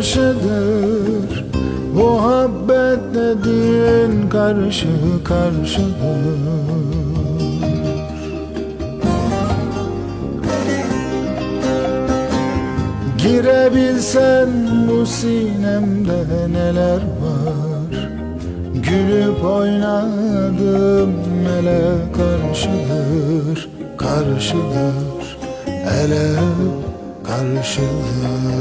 karşıdır. Muhabbet dediğin karşı karşıdır. Girebilsen bu sinemde neler var? Gülüp oynadım ele karşıdır Karşıdır. Ele karşıdır.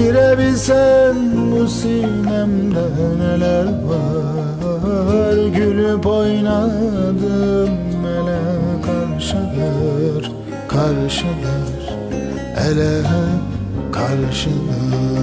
Girebilsen bu sinemde neler var? Gülüp oynadım ele karşıdır Karşıdır. Ele karşıdır